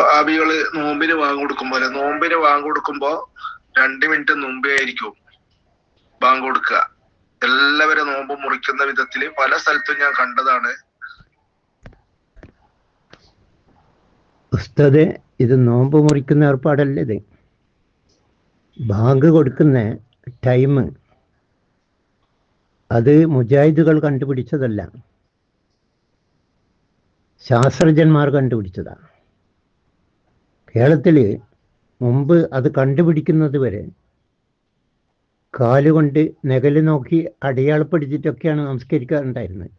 ആബികൾ നോമ്പിന് ബാങ്ക് കൊടുക്കുമ്പോ അല്ലെ? നോമ്പിന് ബാങ്ക് കൊടുക്കുമ്പോ രണ്ട് മിനിറ്റ് മുമ്പേ ആയിരിക്കും ബാങ്ക് കൊടുക്കുക. എല്ലാവരും നോമ്പ് മുറിക്കുന്ന വിധത്തിൽ പല സ്ഥലത്തും ഞാൻ കണ്ടതാണ്. ഉസ്താദ് ഇത് നോമ്പ് മുറിക്കുന്ന ഏർപ്പാടല്ല ഇത്? ബാങ്ക് കൊടുക്കുന്ന ടൈം അത് മുജാഹിദുകൾ കണ്ടുപിടിച്ചതല്ല. ശാസ്ത്രജ്ഞന്മാർ കണ്ടുപിടിച്ചതാണ്. കേരളത്തിൽ മുമ്പ് അത് കണ്ടുപിടിക്കുന്നത് വരെ കാലുകൊണ്ട് നെകൽ നോക്കി അടയാളപ്പെടുത്തിയിട്ടൊക്കെയാണ് നമസ്കരിക്കാറുണ്ടായിരുന്നത്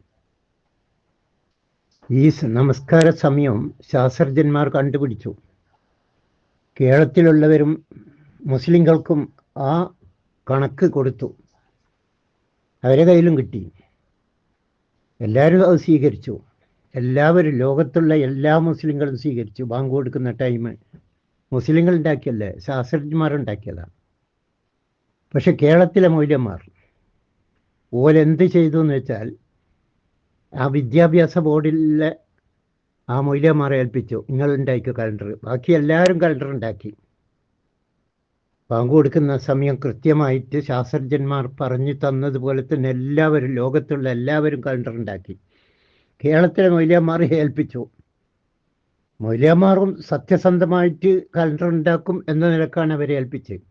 ഈ നമസ്കാര സമയം ശാസ്ത്രജ്ഞന്മാർ കണ്ടുപിടിച്ചു. കേരളത്തിലുള്ളവരും മുസ്ലിങ്ങൾക്കും ആ കണക്ക് കൊടുത്തു. അവരെ കയ്യിലും കിട്ടി. എല്ലാവരും അത് സ്വീകരിച്ചു. എല്ലാവരും ലോകത്തുള്ള എല്ലാ മുസ്ലിങ്ങളും സ്വീകരിച്ചു. ബാങ്ക് കൊടുക്കുന്ന ടൈം മുസ്ലിങ്ങൾ ഉണ്ടാക്കിയല്ലേ? ശാസ്ത്രജ്ഞന്മാരുണ്ടാക്കിയതാണ് പക്ഷെ കേരളത്തിലെ മൂല്യന്മാർ ഓരെന്ത് ചെയ്തു എന്ന് വെച്ചാൽ ആ വിദ്യാഭ്യാസ ബോർഡിലെ ആ മൂല്യന്മാരെ ഏൽപ്പിച്ചു. നിങ്ങൾ ഉണ്ടാക്കിയ കലണ്ടർ. ബാക്കി എല്ലാവരും കലണ്ടർ ഉണ്ടാക്കി. ബാങ്ക് കൊടുക്കുന്ന സമയം കൃത്യമായിട്ട് ശാസ്ത്രജ്ഞന്മാർ പറഞ്ഞു തന്നതുപോലെ തന്നെ എല്ലാവരും ലോകത്തുള്ള എല്ലാവരും കലണ്ടർ ഉണ്ടാക്കി. കേരളത്തിലെ മൊയ്ലിയന്മാരെ ഏൽപ്പിച്ചു. മൊയ്ലിയന്മാരും സത്യസന്ധമായിട്ട് കലണ്ടർ ഉണ്ടാക്കും എന്ന നിലക്കാണ് അവരെ ഏൽപ്പിച്ചത്.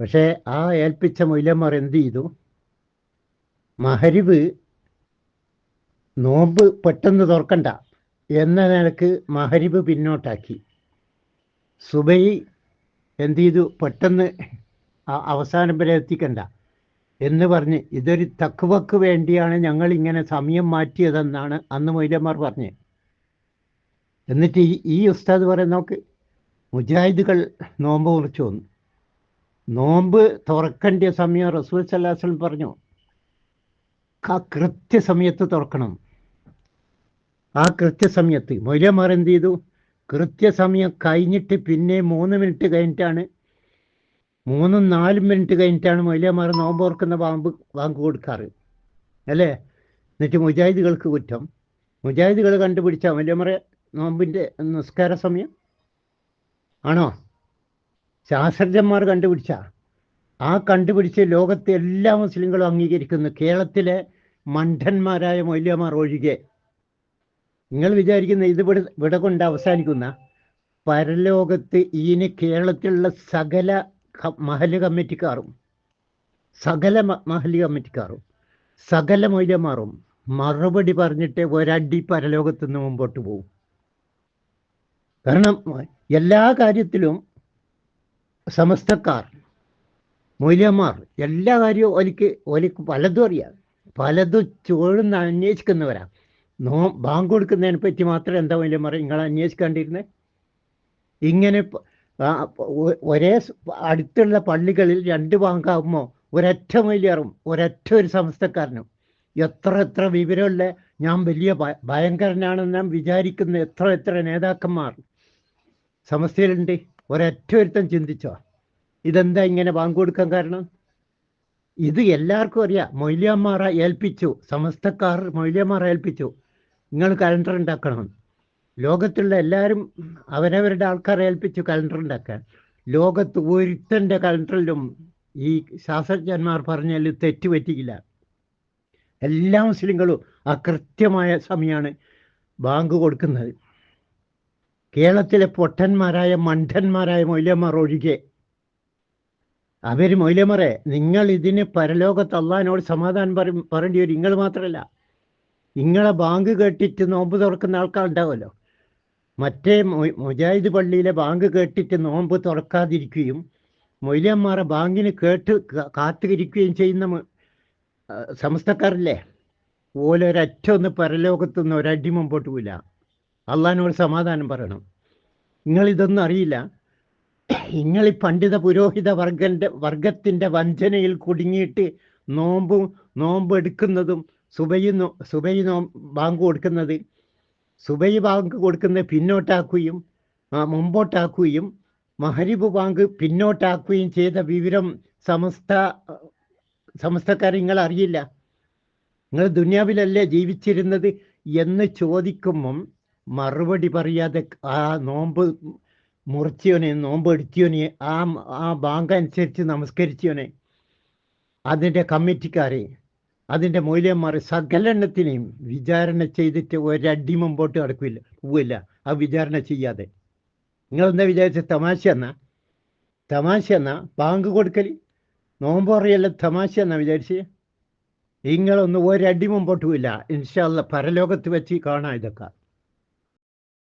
പക്ഷേ ആ ഏൽപ്പിച്ച മൊയ്ലിയന്മാർ എന്ത് ചെയ്തു? മഹരിവ് നോമ്പ് പെട്ടെന്ന് തുറക്കണ്ട എന്ന നിലയ്ക്ക് മഹരിബ് പിന്നോട്ടാക്കി. സുബൈ എന്ത് ചെയ്തു? പെട്ടെന്ന് അവസാനം വരെ എത്തിക്കണ്ട. എന്ന് പറഞ്ഞ് ഇതൊരു തക്കുവക്ക് വേണ്ടിയാണ് ഞങ്ങൾ ഇങ്ങനെ സമയം മാറ്റിയതെന്നാണ് അന്ന് മൊയ്ലന്മാർ പറഞ്ഞത് എന്നിട്ട് ഈ ഈ ഉസ്താദ് പറയുന്ന നോക്ക് മുജാഹിദുകൾ നോമ്പ് മുറിച്ചു വന്നു. നോമ്പ് തുറക്കേണ്ട സമയം റസൂൽ സല്ലാസ്ലം പറഞ്ഞു ആ കൃത്യസമയത്ത് തുറക്കണം. ആ കൃത്യസമയത്ത് മൊയ്ലമാർ എന്ത് ചെയ്തു? കൃത്യസമയം കഴിഞ്ഞിട്ട് പിന്നെ മൂന്ന് മിനിറ്റ് കഴിഞ്ഞിട്ടാണ് മൂന്നും നാലും മിനിറ്റ് കഴിഞ്ഞിട്ടാണ് മൊയ്ലിയമാർ നോമ്പ് ഓർക്കുന്ന ബാമ്പ് വാങ്ങി കൊടുക്കാറ്. അല്ലേ? എന്നിട്ട് മുജാഹിദുകൾക്ക് കുറ്റം. മുജാഹിദുകൾ കണ്ടുപിടിച്ച മൊയ്ലമാറെ നോമ്പിന്റെ നിസ്കാര സമയം? ആണോ? ശാസ്ത്രജ്ഞന്മാർ കണ്ടുപിടിച്ച. ആ കണ്ടുപിടിച്ച് ലോകത്തെ എല്ലാ മുസ്ലിങ്ങളും അംഗീകരിക്കുന്നു. കേരളത്തിലെ മണ്ഡന്മാരായ മൊയ്ലിയമാർ ഒഴികെ. നിങ്ങൾ വിചാരിക്കുന്ന ഇത് ഇവിടെ കൊണ്ട് അവസാനിക്കുന്ന പരലോകത്ത് ഇനി കേരളത്തിലുള്ള സകല ക- കമ്മിറ്റിക്കാറും സകല മഹൽ കമ്മിറ്റിക്കാറും സകല മൊയ്ലമാറും മറുപടി പറഞ്ഞിട്ട് ഒരടി പരലോകത്ത് നിന്ന് മുമ്പോട്ട് പോകും കാരണം എല്ലാ കാര്യത്തിലും സമസ്തക്കാർ മൊയ്ലന്മാർ എല്ലാ കാര്യവും ഒലിക്ക് ഒലിക്ക് പലതും അറിയാം. പലതും ചുവടുന്ന് അന്വേഷിക്കുന്നവരാ. നോ ബാങ്ക് കൊടുക്കുന്നതിനെ പറ്റി മാത്രം എന്താ മൊയ്ലന്മാർ നിങ്ങൾ അന്വേഷിക്കാണ്ടിരുന്നത് ഇങ്ങനെ ഒരേ അടുത്തുള്ള പള്ളികളിൽ രണ്ട് ബാങ്കാകുമ്പോൾ ഒരൊറ്റ മൈലിയറും ഒരൊറ്റ ഒരു സമസ്തക്കാരനും. എത്ര എത്ര വിവരമുള്ള ഞാൻ വലിയ ഭയങ്കരനാണെന്ന് ഞാൻ വിചാരിക്കുന്ന എത്ര എത്ര നേതാക്കന്മാർ. സമസ്തയിലുണ്ട്. ഒരൊറ്റ ഒരുത്തം ചിന്തിച്ചോ? ഇതെന്താ ഇങ്ങനെ ബാങ്ക് കൊടുക്കാൻ കാരണം? ഇത് എല്ലാവർക്കും അറിയാം. മൊയ്ലിയന്മാരെ ഏൽപ്പിച്ചു. സമസ്തക്കാർ മൊയ്ലിയന്മാരെ ഏൽപ്പിച്ചു. നിങ്ങൾ കലണ്ടർ ഉണ്ടാക്കണം. ലോകത്തുള്ള എല്ലാവരും അവരവരുടെ ആൾക്കാരെ ഏൽപ്പിച്ചു കലണ്ടർ ലോകത്ത് ഒരുത്തന്റെ കലണ്ടറിലും ഈ ശാസ്ത്രജ്ഞന്മാർ പറഞ്ഞാൽ തെറ്റ് പറ്റിയില്ല എല്ലാ മുസ്ലിങ്ങളും ആ കൃത്യമായ സമയമാണ് ബാങ്ക് കൊടുക്കുന്നത്. കേരളത്തിലെ പൊട്ടന്മാരായ മണ്ഡന്മാരായ മൊയ്ലന്മാർ ഒഴികെ. അവർ മൊയ്ലമറെ നിങ്ങൾ ഇതിന് പരലോകത്ത് അള്ളഹാനോട് സമാധാനം പറയും പറയേണ്ടി വരും. നിങ്ങൾ മാത്രമല്ല നിങ്ങളെ ബാങ്ക് കേട്ടിട്ട് നോമ്പ് തുറക്കുന്ന ആൾക്കാരുണ്ടാവുമല്ലോ. മറ്റേ മുജാഹിദ് പള്ളിയിലെ ബാങ്ക് കേട്ടിട്ട് നോമ്പ് തുറക്കാതിരിക്കുകയും മൊയ്ലിയന്മാരെ ബാങ്കിന് കേട്ട് കാത്തിരിക്കുകയും ചെയ്യുന്ന സമസ്തക്കാരല്ലേ? ഓലൊരൊറ്റ ഒന്ന് പരലോകത്തുനിന്ന് ഒരടി മുമ്പോട്ട് പോയില്ല അള്ളഹാനോട് സമാധാനം പറയണം. നിങ്ങളിതൊന്നും അറിയില്ല. നിങ്ങൾ ഈ പണ്ഡിത പുരോഹിത വർഗന്റെ വർഗത്തിന്റെ വഞ്ചനയിൽ കുടുങ്ങിയിട്ട് നോമ്പും നോമ്പ് എടുക്കുന്നതും സുബൈ നോ സുബൈ നോ ബാങ്ക് കൊടുക്കുന്നത് സുബൈ ബാങ്ക് കൊടുക്കുന്ന പിന്നോട്ടാക്കുകയും മുമ്പോട്ടാക്കുകയും മഹരിബ് ബാങ്ക് പിന്നോട്ടാക്കുകയും ചെയ്ത വിവരം സമസ്ത സമസ്തക്കാർ നിങ്ങൾ അറിയില്ല. നിങ്ങൾ ദുനിയാവിലല്ലേ ജീവിച്ചിരുന്നത് എന്ന് ചോദിക്കുമ്പം മറുപടി പറയാതെ ആ നോമ്പ് മുറിച്ചോനെ നോമ്പ് എടുത്തിയോനെ ആ ആ ബാങ്ക് അനുസരിച്ച് നമസ്കരിച്ചോനെ അതിന്റെ കമ്മിറ്റിക്കാരെ അതിന്റെ മൂല്യന്മാർ സകലെണ്ണത്തിനെയും വിചാരണ ചെയ്തിട്ട് ഒരടി മുമ്പോട്ട് നടക്കില്ല പോവില്ല. ആ വിചാരണ ചെയ്യാതെ. നിങ്ങളെന്താ വിചാരിച്ച? തമാശ എന്നാ? തമാശ എന്നാ? ബാങ്ക് കൊടുക്കൽ നോമ്പ് പറയല്ല തമാശ എന്നാ വിചാരിച്ച്? നിങ്ങളൊന്ന് ഒരടി മുമ്പോട്ട് പോയില്ല ഇൻഷാല്ല പരലോകത്ത് വെച്ച് കാണാം ഇതൊക്കെ.